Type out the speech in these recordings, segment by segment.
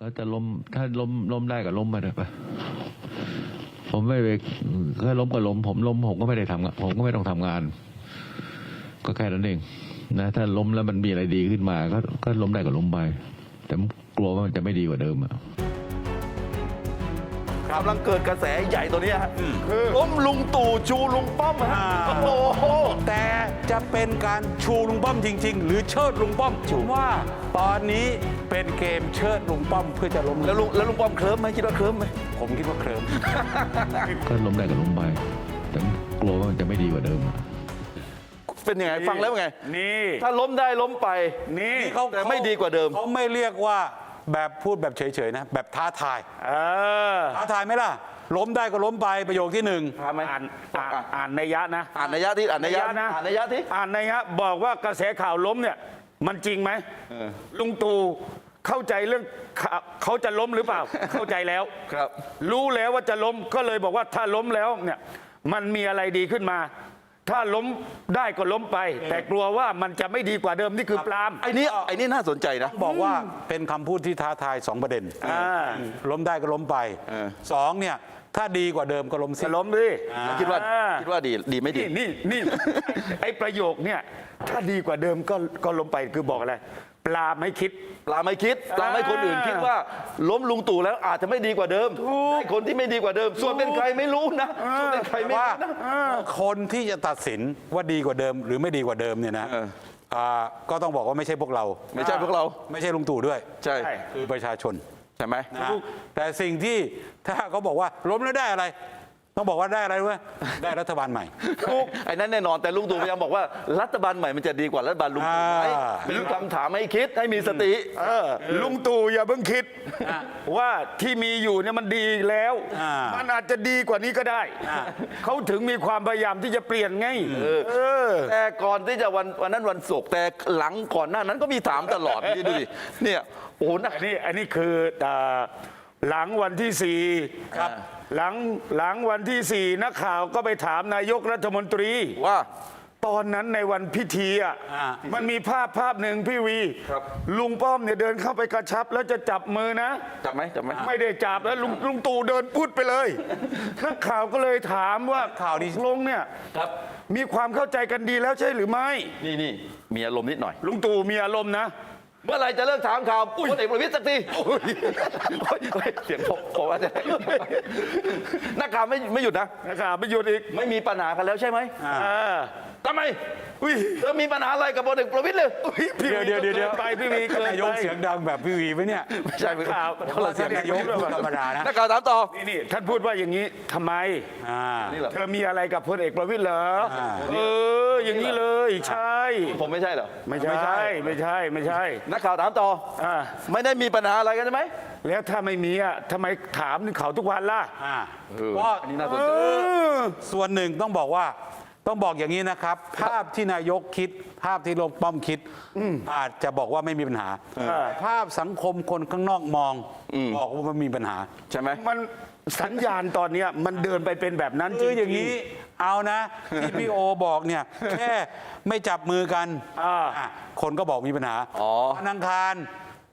ก็จะล้มถ้าล้มล้มได้ก็ล้มมาเถอะไปผมไม่ไปถ้าล้มก็ล้มผมล้มผมก็ไม่ได้ทำผมก็ไม่ต้องทำงาน ก็แค่นั้นเองนะถ้าล้มแล้วมันมีอะไรดีขึ้นมา ก็ก็ล้มได้ก็ล้มไปแต่กลัวว่ามันจะไม่ดีกว่าเดิมอะ กำลังเกิดกระแสใหญ่ตัวเนี้ยฮะล้มลุงตู่ชูลุงป้อมฮะอ่าโอ้โหแต่จะเป็นการชูลุงป้อมจริง ๆ หรือเชิดลุงป้อมผมว่าตอนนี้เป็นเกมเชิดลุงป้อมเพื่อจะล้มแล้วลุงแล้วลุงป้อมเคลิ้มไหมคิดว่าเคลิ้มไหมผมคิดว่าเคลิ้มก็ล้มได้ก็ล้มไปแต่ผมกลัวว่ามันจะไม่ดีกว่าเดิมอะเป็นยังไงฟังแล้วไง นี่ ถ้าล้มได้ล้มไปนี่แต่ไม่ดีกว่าเดิม เขาไม่เรียกว่า แบบพูดแบบเฉยๆนะแบบท้าทาย เออท้าทายไหมล่ะ ล้มได้ก็ล้มไปประโยคที่หนึ่งถามไหมอ่านอ่านอ่านในยะนะ อ่านนัยยะที่อ่านนัยยะนะ อ่านนัยยะที่อ่านในยะบอกว่ากระแสข่าวล้มเนี่ย มันจริงไหมเออลุงตู่เข้าใจเรื่องข่าวเขาจะล้มหรือเปล่า เข้าใจแล้ว ครับ รู้แล้วว่าจะล้มก็เลยบอกว่าถ้าล้มแล้วเนี่ยมันมีอะไรดีขึ้นมา ถ้าล้มได้ก็ล้มไป แต่กลัวว่ามันจะไม่ดีกว่าเดิมนี่คือปราม ไอ้นี่ไอ้นี่น่าสนใจนะ บอกว่าเป็นคำพูดที่ท้าทายสองประเด็นอ่า ล้มได้ก็ล้มไปเออ สองเนี่ย ถ้าดีกว่าเดิมก็ล้มสิ จะล้มดิคิดว่าอ่คิดว่าดีดีไม่ดี นี่นี่นี่ ไอ้ประโยคเนี่ย ถ้าดีกว่าเดิมก็ก็ล้มไปคือบอกอะไร ปลาไม่คิด ปลาไม่คิดปลาไม่คนอื่นคิดว่า ล้มลุงตู่แล้วอาจจะไม่ดีกว่าเดิมถูกได้คนที่ไม่ดีกว่าเดิม ส่วนเป็นใครไม่รู้นะส่วนเป็นใครไม่ว่ารู้นะ คนที่จะตัดสินว่าดีกว่าเดิม หรือไม่ดีกว่าเดิมเนี่ยนะเอออ่าก็ต้องบอกว่าไม่ใช่พวกเรา ไม่ใช่พวกเราไม่ใช่ลุงตู่ด้วย ใช่ใช่ คือประชาชนใช่ไหมนะฮะแต่สิ่งที่ถ้าเขาบอกว่าล้มแล้วได้อะไร ต้องบอกว่าได้อะไรรู้ไหมได้รัฐบาลใหม่ถูกไอ้นั้นแน่นอนแต่ลุงตู่พยายามบอกว่ารัฐบาลใหม่มันจะดีกว่ารัฐบาลลุงตู่ไหมอ่า เป็นคำถามให้คิดให้มีสติ เออลุงตู่อย่าเพิ่งคิดว่าที่มีอยู่เนี่ยมันดีแล้ว อ่ามัมันอาจจะดีกว่านี้ก็ได้ อ่า เขาถึงมีความพยายามที่จะเปลี่ยนไงเออ แต่ก่อนที่จะวันวันนั้นวันศุกร์แต่หลังก่อนหน้านั้นก็มีถามตลอดนี่ดูดิเนี่ยโอ้โหนะ อันนี้อันนี้คืออ่า หลังวันที่สี่ครับ หลังหลังวันที่สี่นักข่าวก็ไปถามนายกรัฐมนตรี ว่า ตอนนั้นในวันพิธีอะอ่า มันมีภาพภาพหนึ่งพี่วีครับ ลุงป้อมเนี่ยเดินเข้าไปกระชับ แล้วจะจับมือนะ จับไหมจับไหม ไม่ได้จับแล้วลุงลุงตู่เดินพุดไปเลย นักข่าวก็เลยถามว่าข่าวนี้ตกลงเนี่ย ครับ มีความเข้าใจกันดีแล้วใช่หรือไม่ นี่นี่มีอารมณ์นิดหน่อย ลุงตู่มีอารมณ์นะ เมื่อไหรจะเลิกถามข่าวพลเอกประวิตรสักทีโอ้ยโอ้ยโอ้ยเสียงผมผมว่าจะนักข่าวไม่ไม่หยุดนะนักข่าวไม่หยุดอีก ไม่มีปัญหากันแล้วใช่ไหม อ่าอ่า ทำไมอุ้ยเธอมีปัญหาอะไรกับพลเอกประวิตรเลยอุ้ยพี่เดี๋ยวเดี๋ยวเดี๋ยวเดี๋ยวกินไปพี่วีเกินนายไปกเสียงดังแบบพี่วีไหมเนี่ยไม่ใช่ไม่ข่าวคนละเสียงนายกพูดธรรมดานะนักข่าวถามต่อ นี่นี่ท่านพูดว่าอย่างนี้ทำไม อ่า นี่เหรอ เธอมีอะไรกับพลเอกประวิตรเหรออ่า เอออย่างนี้เลยใช่ ผมไม่ใช่เหรอ ไม่ใช่ ไม่ใช่ไม่ใช่นักข่าวถามต่อ อ่าไม่ได้มีปัญหาอะไรกันใช่ไหมแล้วถ้าไม่มีอะทำไมถามถึงเขาทุกวันล่ะอ่าเออก็อันนี้น่าสนเอใจ อส่วนหนึ่งต้องบอกว่า ต้องบอกอย่างนี้นะครับ ภาพที่นายกคิด ภาพที่ลงป้อมคิด อาจจะบอกว่าไม่มีปัญหาแต่ภาพสังคมคนข้างนอกมองบอกว่ามันมีปัญหา ใช่ไหมมันสัญญาณตอนเนี้ยมันเดินไปเป็นแบบนั้นจคืริองอย่างนี้เอานะที่พี่โอบอกเนี่ย แค่ไม่จับมือกันอ่า อะคนก็บอกมีปัญหาอ๋อ วันอังคาร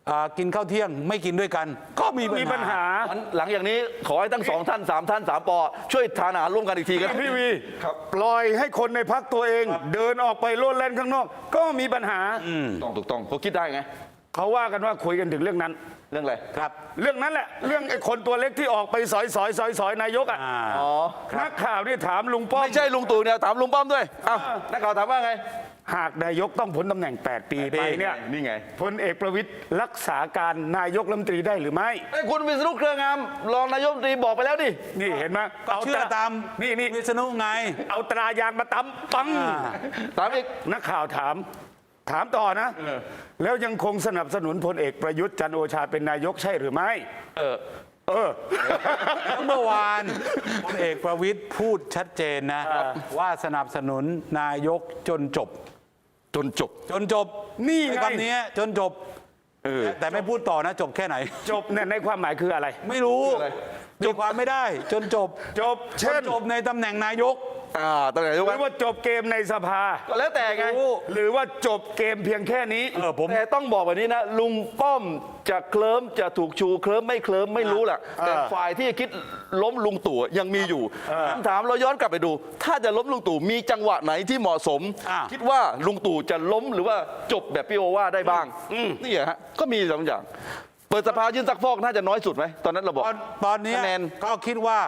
อ่ากินข้าวเที่ยงไม่กินด้วยกัน ก็มีมีปัญหา งั้นหลังอย่างนี้ขอให้ทั้งสองท่านสามท่านสามปอช่วยทานอาหารร่วมกันอีกทีกัน พี่วีปล่อยให้คนในพักตัวเอง เดินออกไปโลดแล่นข้างนอก ก็มีปัญหาต้องถูกต้องเขาคิดได้ไง เขาว่ากันว่าคุยกันถึงเรื่องนั้น เรื่องอะไร ครับเรื่องนั้นแหละ เรื่องไอ้คนตัวเล็กที่ออกไปสอยสอยสอยสอยนายกอะอ่าอ๋อ นักข่าวนี่ถามลุงป้อม ไม่ใช่ลุงตู่เนี่ยถามลุงป้อมด้วยอ้าวนักข่าวถามว่าไง หากนายกต้องพ้นตำแหน่ง 8 ปีไปเนี่ยนี่ไงพลเอกประวิตยรักษาการนายกรัฐมนตรีได้หรือไม่ไอ้ยคุณวิศนุเครืองามรองนายกรัฐมนตรีบอกไปแล้วดินี่เห็นไหมก็เชื่อตามนี่นี่วิษณุไง เอาตรายางมาตำปังอ่า ถามอีก นักข่าวถาม ถามต่อนะแล้วยังคงสนับสนุนพลเอกประยุทธ์จันทร์โอชาเป็นนายกใช่หรือไม่ เออ เออ แล้วเมื่อวานพลเอกประวิตยพูดชัดเจนนะ ว่าสนับสนุนนายกจนจบ จนจบ จนจบนี่ไงใช้คำนี้จนจบ เออ แต่ไม่พูดต่อนะจบแค่ไหน จบเนี่ยในความหมายคืออะไร ไม่รู้คืออะไรจบความไม่ได้ จนจบจบจเช่นนจบในตำแหน่งนายก อ่าตำแหน่งนายกหรือว่าจบเกมในสภา ก็แล้วแต่ไงรู้หรือว่าจบเกมเพียงแค่นี้ เออผม แต่ต้องบอกแบบนี้นะ ลุงป้อมจะเคลิ้มจะถูกชูเคลิ้มไม่เคลิ้มไม่รู้แหละแต่ฝ่ายที่คิดล้มลุงตู่ยังมีอยู่คำถามเราย้อนกลับไปดู ถ้าจะล้มลุงตู่มีจังหวะไหนที่เหมาะสม อ่า คิดว่าลุงตู่จะล้มหรือว่าจบแบบพี่โอว่าได้บ้างนี่ฮะก็มีสองอย่าง เปิดสภายื่นซักฟอกน่าจะน้อยสุดไหมตอนนั้นเราบอก ตอนตอนนี้คะแนน ก็คิดว่า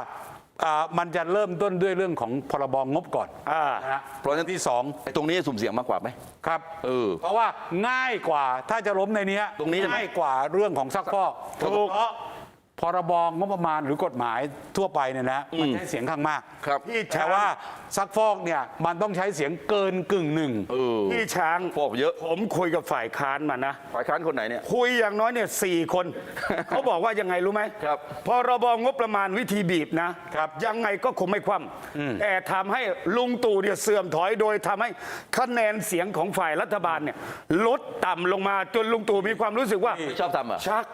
อ่ามันจะเริ่มต้นด้วยเรื่องของพรบงบก่อนอ่านะฮะเพราะฉะนั้น ที่สองไอ้ตรงนี้สุ่มเสี่ยงมากกว่าไหม ครับเออเพราะว่าง่ายกว่าถ้าจะล้มในเนี้ยตรงนี้ใช่ไหมง่ายกว่าเรื่องของซักฟอกถูก เพราะ พรบงบประมาณหรือกฎหมายทั่วไปเนี่ยนะมันใช้เสียงข้างมากครับที่แต่ว่าซักฟอกเนี่ยมันต้องใช้เสียงเกินกึ่งหนึ่งเออพี่ช้างฟอกเยอะ ผมคุยกับฝ่ายค้านมานะ ฝ่ายค้านคนไหนเนี่ย คุยอย่างน้อยเนี่ยสี่คน เขาบอกว่ายังไงรู้ไหมครับพรบงบประมาณวิธีบีบนะครับยังไงก็คงไม่คว่ำแต่ทำให้ลุงตู่เนี่ยเสื่อมถอยโดยทำให้คะแนนเสียงของฝ่ายรัฐบาลเนี่ยลดต่ำลงมาจนลุงตู่มีความรู้สึกว่าชอบทำเหรอะชัก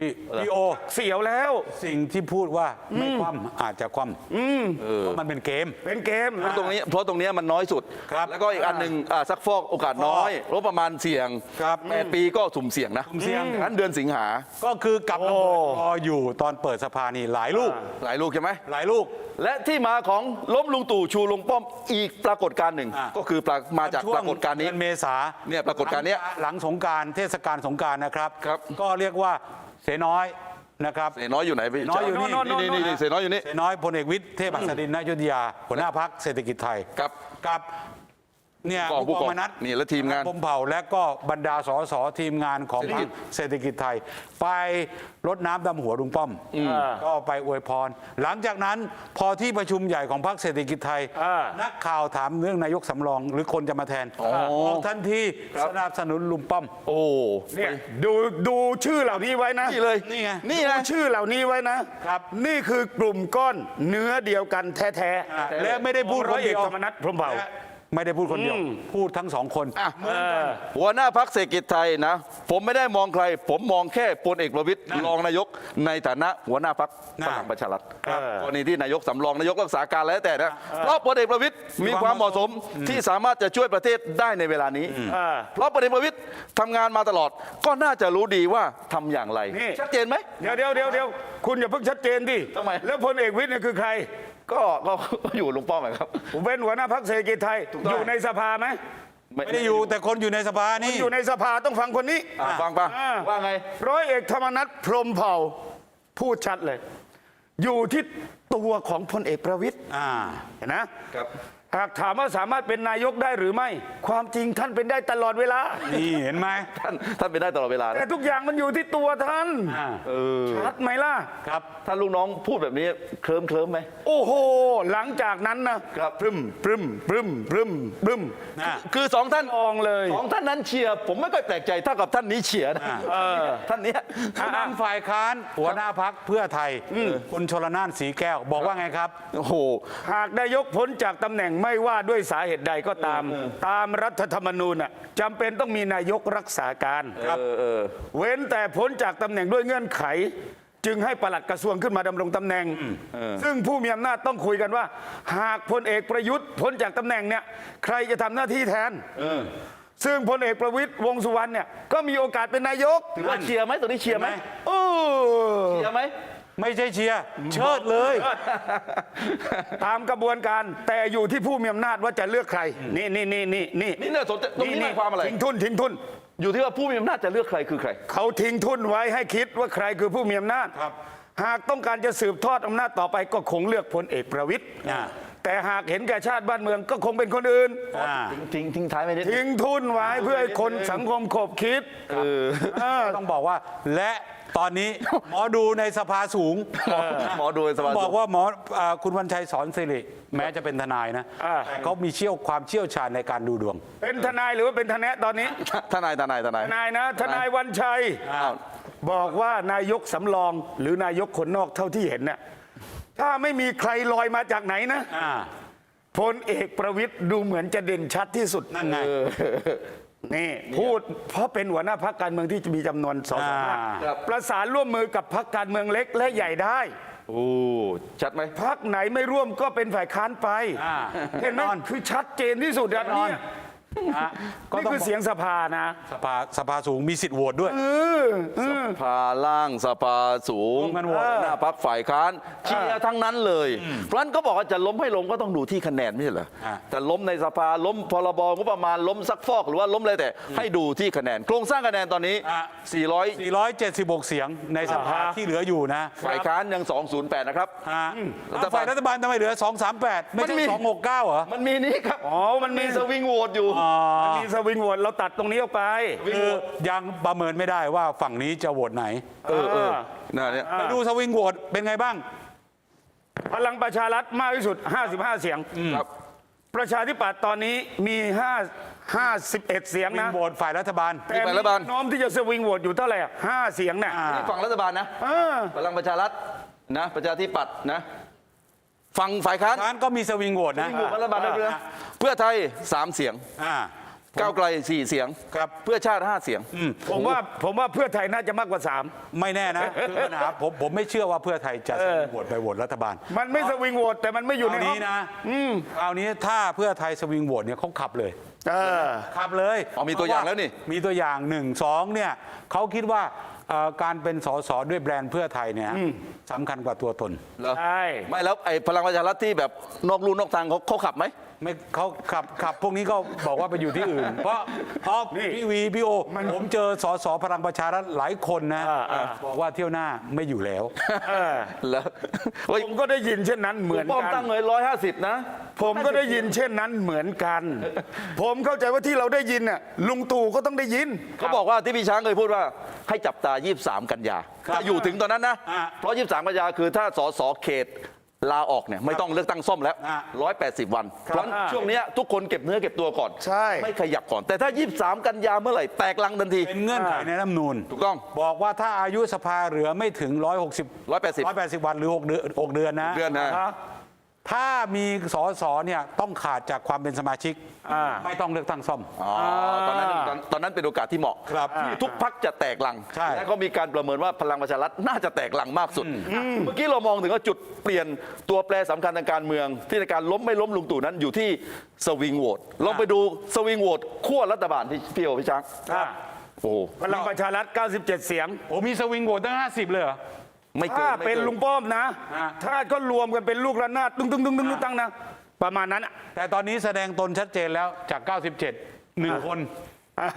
พี่พี่โอ เสียวแล้ว สิ่งที่พูดว่าไม่คว่ำอาจจะคว่ำเพราะมันเป็นเกม เป็นเกม เพราะตรงนี้เพราะตรงนี้มันน้อยสุด ครับแล้วก็อีกอันหนึ่งอ่าซักฟอกโอกาสน้อยรบประมาณเสี่ยงครับแปดปีก็สุ่มเสี่ยงนะสุ่มเสี่ยงงั้นเดือนสิงหาก็คือกับระเบิดรออยู่ตอนเปิดสภานี่หลายลูก หลายลูกใช่ไหม หลายลูก และที่มาของล้มลุงตู่ชูลุงป้อมอีกปรากฏการณ์หนึ่ง อ่าก็คือปรามาจากช่วปงรากฏการณ์นี้เดือนเมษาเนี่ยปรากฏการณ์เนี้ยหลังสงกรารเทศกาลสงกรารนะครับ ครับก็เรียกว่า เสน้อยนะครับเสน้อยอยู่ไหนพี่เสน้อยอยู่นี่ นี่นี่นี่เสน้อยอยู่นี่ เสน้อยพลเอกวิทย์เทพอัศดินนายุทธยาหัวหน้าพักเศรษฐกิจไทยครับ กับ เนี่ยผู้กองผู้กองมนัสนี่และทีมงานพรหมเผ่าและก็บรรดาสสทีมงานของเศรษฐพรกิรจคเศรษฐกิจไทย ไปรดน้ำดำหัวลุงป้อม ก็ไปอวยพร หลังจากนั้นพอที่ประชุมใหญ่ของพรรคเศรษฐกิจไทย อ่านักข่าวถามเรื่องนายกสำรองหรือคนจะมาแทนอ๋อบอกทันทีสนับสนุนลุงป้อม โอ้ เนี่ยดูดูชื่อเหล่านี้ไว้นะนี่เลยนี่ไง นี่ดูนะชื่อเหล่านี้ไว้นะครับ นี่คือกลุ่มก้อนเนื้อเดียวกันแท้อ่าๆและไม่ได้พูดร้คอยนเอเดีกยวธรรมนัฐพรหมเผ่า และ ไม่ได้พูดคนเดียว พูดทั้งสองคนอะเออหัวหน้าพักเศรษฐกิจไทยนะ ผมไม่ได้มองใคร ผมมองแค่พลเอกประวิตยรองนายก ในฐานะหัวหน้าพักนะพลังประชารัฐครับกรณีที่นายกสำรองนายกรักษาการแล้วแต่นะเพราะพลเอกประวิตยมีความเหมาะสมที่สามารถจะช่วยประเทศได้ในเวลานี้อ่าเพราะพลเอกประวิตยทำงานมาตลอด ก็น่าจะรู้ดีว่าทำอย่างไรนี่ชัดเจนไหมเดี๋ยวเดี๋ยวเดี๋ยวเดี๋ยวคุณอย่าเพิ่งชัดเจนดิทำไมแล้วพลเอกวิทย์เนี่ยคือใคร ก็ก็ก็อยู่ลุงป้อมอะครับ ผมเป็นหัวหน้าพักเศรษฐกิจไทย ถูกต้อง อยู่ในสภาไหมไม่ได้อยู่แต่คนอยู่ในสภานี่ อยู่ในสภาต้องฟังคนนี้ อะฟังปะอ่า ว่าไง ร้อยเอกธรรมนัฐพรหมเผ่าพูดชัดเลย อยู่ที่ตัวของพลเอกประวิตยอ่า เห็นนะครับ หากถามว่าสามารถเป็นนายกได้หรือไม่ ความจริงท่านเป็นได้ตลอดเวลา นี่เห็นไหมท่านท่านเป็นได้ตลอดเวลาแต่นะทุกอย่างมันอยู่ที่ตัวท่านอ่าเออชัดไหมล่ะ ครับถ้าลูกน้องพูดแบบนี้เคลิ้มเคลิ้มไหม โอ้โห หลังจากนั้นนะครับ พรึมพรึมพรึมพรึมพรึมนะคือสองท่านอองเลย สองท่านนั้นเชียร์ผมไม่ค่อยแปลกใจเท่ากับท่านนี้เชียร์นะท่านเนี้ย ผู้นำฝ่ายค้านหัวหน้าพักเพื่อไทยคุณชลนานสีแก้ว บอกว่าไงครับ โอ้โห หากนายกพ้นจากตำแหน่งไม่ว่าด้วยสาเหตุใดก็ตาม ตามรัฐธรรมนูญน่ะจำเป็นต้องมีนายกรักษาการเออเออเว้นแต่พ้นจากตำแหน่งด้วยเงื่อนไข จึงให้ปลัดกระทรวงขึ้นมาดำรงตำแหน่ง ซึ่งผู้มีอำนาจต้องคุยกันว่า หากพลเอกประยุทธ์พ้นจากตำแหน่งเนี่ยใครจะทำหน้าที่แทนซึ่งพลเอกประวิตยวงษ์สุวรรณเนี่ยก็มีโอกาสเป็นนายกถือว่าเชียร์ไหมตัวนี้เชียร์ไหมโอ้เชียร์ไหม ไม่ใช่เชียร์เชิดเลย ตามกระบวนการแต่อยู่ที่ผู้มีอำนาจว่าจะเลือกใคร นี่นี่นี่นี่นี่นี่เนี่ยสนใจตรงนี้หมายความอะไร ทิ้งทุนทิ้งทุน อยู่ที่ว่าผู้มีอำนาจจะเลือกใครคือใคร เขาทิ้งทุนไว้ให้คิดว่าใครคือผู้มีอำนาจครับ หากต้องการจะสืบทอดอำนาจต่อไปก็คงเลือกพลเอกประวิตยอ่า แต่หากเห็นแก่ชาติบ้านเมืองก็คงเป็นคนอื่น อ่าทิ้งทิ้งท้ายไปนิดทิ้งทุนไว้เพื่อให้คนสังคมขบคิดเออ ต้องบอกว่าและ ตอนนี้หมอดูในสภาสูง หมอดูสต้บาอยงบอกว่าหมออ่าคุณวันชัยสอนสิริแม้จะเป็นทนายนะอ่า แต่เขามีเชี่ยวความเชี่ยวชาญในการดูดวง เป็นทนายหรือว่าเป็นทนายตอนนี้ ทนายทนายทนายทนายนะ ทนายวันชัย อ้าวบอกว่านายกสำรองหรือนายกคนนอกเท่าที่เห็นเนี่ยถ้าไม่มีใครลอยมาจากไหนนะอ่า พลเอกประวิตยดูเหมือนจะเด่นชัดที่สุด นั่นไง นี่พูดเพราะเป็นหัวหน้าพักการเมืองที่จะมีจำนวนสองอ่า ครับ ประสานร่วมมือกับพักการเมืองเล็กและใหญ่ได้ โอ้ชัดไหม พักไหนไม่ร่วมก็เป็นฝ่ายค้านไป อ่าเห็นไหมแน่นอนคือชัดเจนที่สุดแบบนี้นะ ฮะก็นี่ต้องคือเสียงสภานะ สภาสภาสูงมีสิทธิ์โหวตด้วยสภาล่างสภาสูงร่วมกันโหวต หน้าพักฝ่ายค้านเชียร์ทั้งนั้นเลย เพราะฉะนั้นก็บอกว่าจะล้มให้ลงก็ต้องดูที่คะแนนไม่ใช่เหรออะแต่ล้มในสภาล้มพรบงบประมาณล้มซักฟอกหรือว่าล้มอะไรแต่ ให้ดูที่คะแนน โครงสร้างคะแนนตอนนี้อะ400 476 เสียงในสภาอ่าฮะ ที่เหลืออยู่นะฝ่ายค้านยัง 208 นะครับ ฮะรัฐบาล ฝ่ายรัฐบาลทำไมเหลือ 238 ไม่มันใช่มี269 เหรอ มันมีนี้ครับ อ๋อมันมี สวิงโหวตอยู่มันมีสวิงโหวตเราตัดตรงนี้ออกไปคือยังประเมินไม่ได้ว่าฝั่งนี้จะโหวตไหน เออเออน่ะเนี่ยไปดูสวิงโหวตเป็นไงบ้าง พลังประชารัฐมากที่สุด 55 เสียงครับ ประชาธิปัตย์ตอนนี้มี5 51 เสียงวิงนะโหวตฝ่ายรัฐบาล แต่ฝ่ายรัฐบาลมีแนวโน้มที่จะสวิงโหวตอยู่เท่าไหร่อะห้าเสียงน่ะ อ่า นี่ฝั่งรัฐบาลนะ เออ พลังประชารัฐนะ ประชาธิปัตย์นะ ฝั่งฝ่ายค้านร้านก็มีสวิงโหวตนะวิ่งโหวตรัฐบาลได้เลยนะ เพื่อไทย 3 เสียง อ่า ก้าวไกล 4 เสียง ครับ เพื่อชาติ 5 เสียง ผมว่าผมว่าเพื่อไทยน่าจะมากกว่าไม่แน่นะคือปัญหาผมผมไม่เชื่อว่าเพื่อไทยจะสวิงโหวตไปโหวตรัฐบาล3มันไม่สวิงโหวตแต่มันไม่อยู่คในราวห้อนี้งนะคราวนี้ถ้าเพื่อไทยสวิงโหวตเนี่ยเขาขับเลย เออ ขับเลยอ๋อมีตัวอย่างแล้วนี่ มีตัวอย่างหนึ่งสองเนี่ยเขาคิดว่า เอ่อการเป็นสสด้วยแบรนด์เพื่อไทยเนี่ยสำคัญกว่าตัวตน เหรอใช่ ไม่แล้วไอ้พลังประชารัฐที่แบบนอกลู่นอกทางเขาเขาขับไหม ไม่เขาขับขับพวกนี้ก็บอกว่าไปอยู่ที่อื่น เพราะเพราะพี่วีพี่โอผมเจอสสพลังประชารัฐหลายคนนะอ่าอ่า บอกว่าเที่ยวหน้าไม่อยู่แล้ว เออแล้วเฮ้ยผมก็ได้ยินเช่นนั้นเหมือนป้อมกัตั้น งเลยร้อยห้าสิบนะ ผมก็ได้ยินเช่นนั้นเหมือนกัน ผมเข้าใจว่าที่เราได้ยินน่ะลุงตู่ก็ต้องได้ยิน เขาบอกว่าที่พี่ช้างเคยพูดว่าให้จับตา 23 กันยาถ้าอยู่ถึงตอนนั้นนะอ่าเพราะ 23 กันยาคือถ้าสสเขตลาออกเนี่ยไม่ต้องเลือกตั้งซ่อมแล้วอ่า180 วัน เพราะฉะนั้นช่วงเนี้ยทุกคนเก็บเนื้อเก็บตัวก่อน ใช่ ไม่ขยับก่อน แต่ถ้า 23 กันยาเมื่อไหร่แตกลังทันที เป็นเงื่อนไขในรัฐธรรมนูญถูกต้อง บอกว่าถ้าอายุสภาเหลือไม่ถึง 160 180 180 วันหรือ 6 เดือน 6 เดือนนะเดือนนะ ถ้ามีสอสอเนี่ยต้องขาดจากความเป็นสมาชิก อ่า ไม่ต้องเลือกตั้งซ่อม อ๋อตอนนั้นตอนตอนนั้นเป็นโอกาสที่เหมาะครับที่ทุกพักจะแตกลังใช่และก็มีการประเมินว่าพลังประชารัฐน่าจะแตกลังมากสุด เมื่อกี้เรามองถึงว่าจุดเปลี่ยนตัวแปรสำคัญทางการเมือง ที่ในการล้มไม่ล้มลุงตู่นั้นอยู่ที่สวิงโหวตลองไปดูสวิงโหวตขั้วรัฐบาลพี่พี่โอพี่ช้างอะโอ้โหพลังประชารัฐ 97 เสียง โอ้มีสวิงโหวตตั้ง 50 เลยเหรอ ไม่เกิถ้านไม่เป็นกิ ลุงป้อมนะอะถ้าก็รวมกันเป็นลูกระนาดตึ้งตึ้งตึ้งตึ้งตึ้งตั้งนะ ประมาณนั้นอะแต่ตอนนี้แสดงตนชัดเจนแล้วจาก 97หนึ่งคนอะ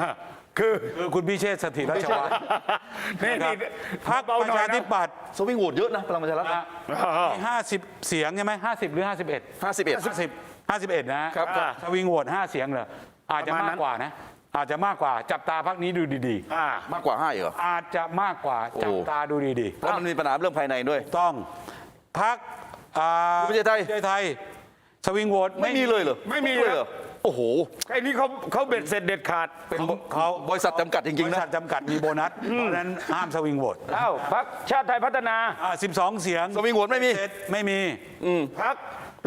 คือ คือคุณพิเชษฐ์สถิตรัชวานนี่นะครับนี่พรรคเบาปหน่ระอยชานะธิปัตย์สวิงโหวตเยอะนะพลังประชารัฐอะมี50เสียงใช่ไหม50หรือ51 51 50 51นะครับครับ สวิงโหวต5เสียงเหรออาจจะประมาณมานั้กนกว่านะ อาจจะมากกว่าจับตาพักนี้ดูดีอ่ามากกว่าห้าเหรอๆอาจจะมากกว่าจับโอ้ตาดูดีแล้วมันมีปัญหาเรื่องภายในด้วยๆต้องพักภูมิใจไทยภูมิใจไทย สวิงโหวตไม่มีเลยเหรอไม่มีเลยเหรอ โอ้โห ไอ้นี่เขาเขาเบ็ดเสร็จเด็ดขาดเป็นเขาเขาบริษัทจำกัดจริงๆบนะริษัทจำกัดมีโบนัส เพราะฉะนั้นห้ามสวิงโหวตเอ้าพักชาติไทยพัฒนาอ่า12 เสียง สวิงโหวตไม่มีเสร็จไม่มีพัก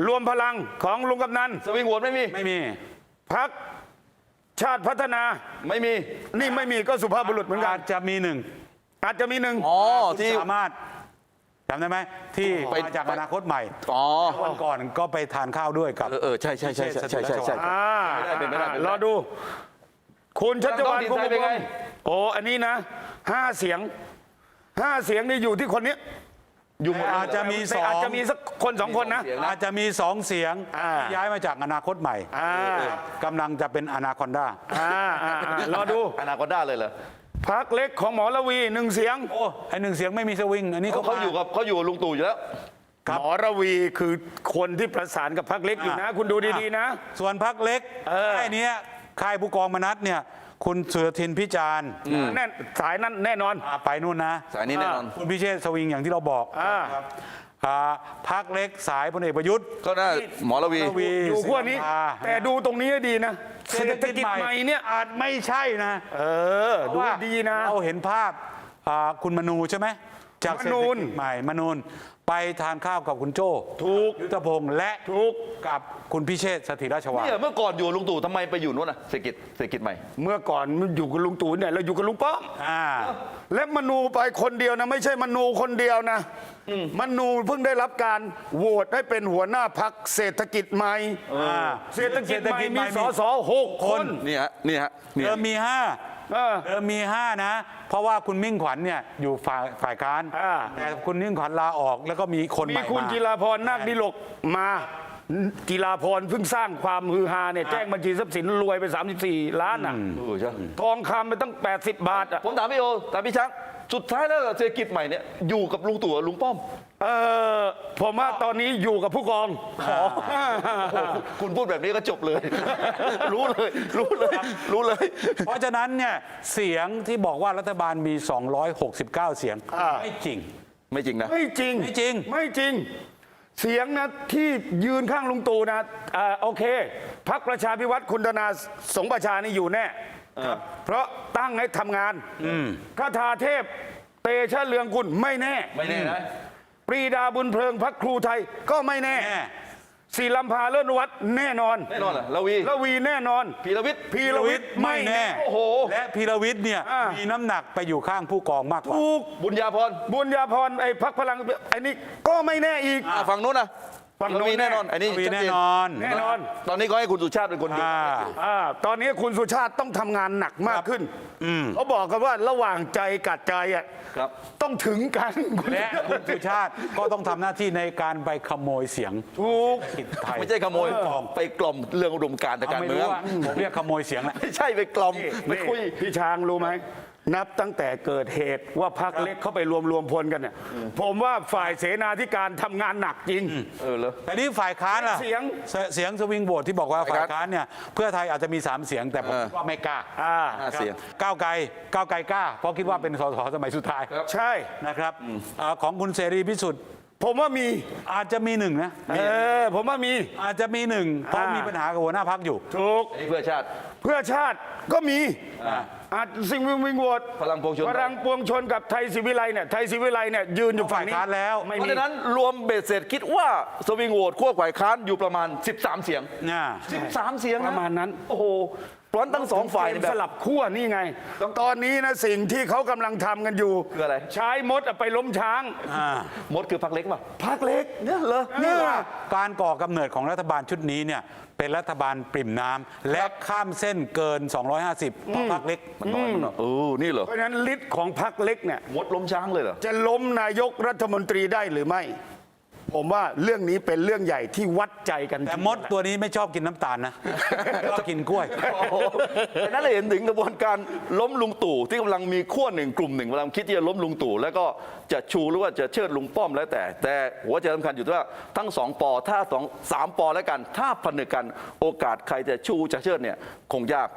รวมพลังของลุงกำนัน สวิงโหวตไม่มี ไม่มีพัก ชาติพัฒนา ไม่มี นี่ไม่มีก็สุภาพบุรุษเหมือนกัอานจจะมีหนึ่งอาจจะมีหนึ่ง อ๋อคุณที่ สามารถจำได้ไหมที่ไป มาจากอนาคตใหม่อ๋อวันก่อนก็ไปทานข้าวด้วยกับ เออเออใช่ใช่ใช่ใช่ใช่ใช่ใช่ อ่าเป็นไปได้เป็นไปได้รอดู คุณชัชวานท้องถิ่นไทยเป็นไง โอ้อันนี้นะห้าเสียงห้าเสียงนี่อยู่ที่คนนี้ อยู่หมดอาจจะมีแต่สองอาจจะมีสักคนสองคนนะเสียงอาจจะมีสองเสียงอ่า ที่ย้ายมาจากอนาคตใหม่อ่ากำลังจะเป็นอนาคอนด้าอ่าอ่าอ่ารอดูอนาคตได้เลยเหรอพักเล็กของหมอละวีหนึ่งเสียง โอ้ไอหนึ่งเสียงไม่มีสวิง อันนี้เขาเขาเขาอยู่กับเขาอยู่กับลุงตู่อยู่แล้ว หมอระวีคือคนที่ประสานกับพักเล็กอยู่นะ คุณดูดีๆนะ ส่วนพักเล็กเออ ค่ายเนี้ยค่ายผู้กองมนัสเนี่ย คุณสุรทินพิจารณ์แน่นสายนั้นแน่นอน อ่าไปนู่นนะ สายนี้แน่นอน คุณพิเชษฐ์สวิงอย่างที่เราบอกอ่า ครับอ่าพักเล็กสายพลเอกประยุทธ์ ก็น่าหมอระวีระวีอยู่ขั้วนี้ศิลปาแต่ดูตรงนี้ให้ดีนะเศรษฐกิจใหม่เนี่ย อาจไม่ใช่นะเออดูว่าดีนะ เราเห็นภาพอ่าคุณมนูใช่ไหมจากมเศรษฐนูกิน จใหม่มนูน ไปทานข้าวกับคุณโจ้ถูกยุทธพงศ์และถูกกับคุณพิเชษฐ์สถิรชวาเนี่ยเมื่อก่อนอยู่ลุงตู่ทำไมไปอยู่นู้นน่ะเศรษฐกิจเศรษฐกิจใหม่ เมื่อก่อนมันอยู่กับลุงตู่เนี่ยเราอยู่กับลุงป้อมอ่าและมนูไปคนเดียวนะ ไม่ใช่มนูคนเดียวนะมนูเพิ่งได้รับการโหวตให้เป็นหัวหน้าพักเศรษฐกิจใหม่อ่าเศรษฐกิจใหม่มีสสหกคนนี่ฮะนี่ฮะนี่เดิมมีห้า เออเดิมมีห้านะ เพราะว่าคุณมิ่งขวัญเนี่ยอยู่ฝ่ายฝ่ายค้านอ่า แต่คุณมิ่งขวัญลาออกแล้วก็มีคนใหมีม่คุณมา กีฬาพรนาคดิลกมากีฬาพรเพิ่งสร้างความฮือฮาเนี่ยแจ้งบัญชีทรัพย์สินรวยไป 34 ล้านอะเออใช่ทองคำไปตั้ง 80 บาทอะผมถามพี่โอถามพี่ช้าง สุดท้ายแล้วเศรษฐกิจใหม่เนี่ยอยู่กับลุงตู่กับลุงป้อม เออผมว่าตอนนี้อยู่กับผู้กองโอ้คุณพูดแบบนี้ก็จบเลย รู้เลย รู้เลย รู้เลย เพราะฉะนั้นเนี่ยเสียงที่บอกว่ารัฐบาลมี 269 เสียงอ่า ไม่จริง ไม่จริงนะ ไม่จริง ไม่จริง ไม่จริง เสียงนะที่ยืนข้างลุงตู่นะอ่าโอเค พักประชาพิวัตรคุณธนาสงประชานี่อยู่แน่ ครับเพราะตั้งให้ทำงานคาถาเทพ เตชะเลืองกุลไม่แน่ ไม่แน่นะ ปรีดาบุญเพลิงพักครูไทยก็ไม่แน่แน่ ศิลำพาเลิศวัฒน์แน่นอนแน่นอนเหรอละวีละวีแน่นอน พีรวิทย์ พีรวิทย์ไม่แน่ โอ้โห และพีรวิทย์เนี่ยอ่ามี มีน้ำหนักไปอยู่ข้างผู้กองมากกว่า ถูกบุญญาพรบุญญาพรไอ้พักพลังไอ้นี่ก็ไม่แน่อีก อะฝั่งนู้นนะ ฝั่งนู้นละวีแน่นอน อันนี้ละวีชัดแน่เจนอน แน่นอน ตอนนี้ก็ให้คุณสุชาติเป็นคนดูอ่า อ่าตอนนี้คุณสุชาติต้องทำงานหนักมากขึ้นเขาบอกกันว่าระหว่างใจกับใจอะครับ ต้องถึงกันและคุณสุชาติก็ต้องทำหน้าที่ในการไปขโมยเสียงถูกกิจไทยไม่ใช่ขโมยไปกล่อมเรื่องอุดมการณ์ทางเอาการไม่เมืรู้องว่าผมเรียกขโมยเสียงแหละ ไม่ใช่ไปกล่อมไปนี่คุย พี่ช้างรู้ไหม นับตั้งแต่เกิดเหตุว่าพักเล็กเข้าไปรวมรวมพลกันเนี่ยผมว่าฝ่ายเสนาธิการทำงานหนักจริง เออเหรอ แต่นี่ฝ่ายค้านล่ะเสียง เสเสียงสวิงโหวตที่บอกว่าฝ่าฝ่ายยค้าน ค้านเนี่ยเพื่อไทยอาจจะมี 3 เสียงแต่ผมเออคิดว่าไม่กล้าอ่า ห้าเสียง ก้าวไกลก้าวไกลกล้า เพราะคิดว่าเป็นสสสมัยสุดท้ายใช่ นะครับอ่าของคุณเสรีพิสุทธิ์ผมว่ามี อาจจะมีหนึ่งนะเออ ผมว่ามีอาจจะมีหนึ่งเพราะอ่ามีมีปัญหากับหัวหน้าพักอยู่ ถูก อันนี้เพื่อชาติ เพื่อชาติก็มีอ่าอาจสิ่งวิงวิงโหวตพลังปวงชน พลังปวงชนกับไทยศิวิไลเนี่ยไทยศิวิไลเนี่ยยืนอยู่ฝั่งนี้ฝ่ายค้านแล้ว ไม่เพราะมีฉะนั้นรวมเบสเสร็จคิดว่าสวิงโหวตขั้วฝ่ายค้านอยู่ประมาณ 13 เสียง น่า13 เสียงประมาณนั้น โอ้โหเพ ราะฉะนั้นทั้งสองฝ่ายเนี่ยเกมแบสบ ลับขั้วนี่ไง ตอนนี้นะสิ่งที่เขากำลังทำกันอยู่คืออะไร ใช้มดอะไปล้มช้างอ่ามดคือพักเล็กป่ะพักเล็กเนี่ยเหรอนี่ว่าการก่อกำเนิดของรัฐบาลชุดนี้เนี่ยเป็นรัฐบาลปริ่มน้ำและข้ามเส้นเกิน 250เพราะพักเล็ก มันน้อยมันน้อยเออนี่เหรอเพราะฉะนั้นฤทธิ์ของพักเล็กเนี่ย มดล้มช้างเลยเหรอ จะล้มนายกรัฐมนตรีได้หรือไม่ ผมว่าเรื่องนี้เป็นเรื่องใหญ่ที่วัดใจกันแต่มดตัวนี้ไม่ชอบกินน้ำตาลนะ ชอบกินกล้วยโอ้โหดังนั้นเราเห็นถึงกระบวนการล้มลุงตู่ที่กำลังมีขั้วหนึ่งกลุ่มหนึ่งกำลังคิดที่จะล้มลุงตู่แล้วก็จะชูหรือว่าจะเชิดลุงป้อมแล้วแต่ แต่หัวใจสำคัญอยู่ที่ว่าทั้งสองปอถ้าสองสามปอแล้วกัน ถ้าผนึกกันโอกาสใครจะชูจะเชิดเนี่ยคงยาก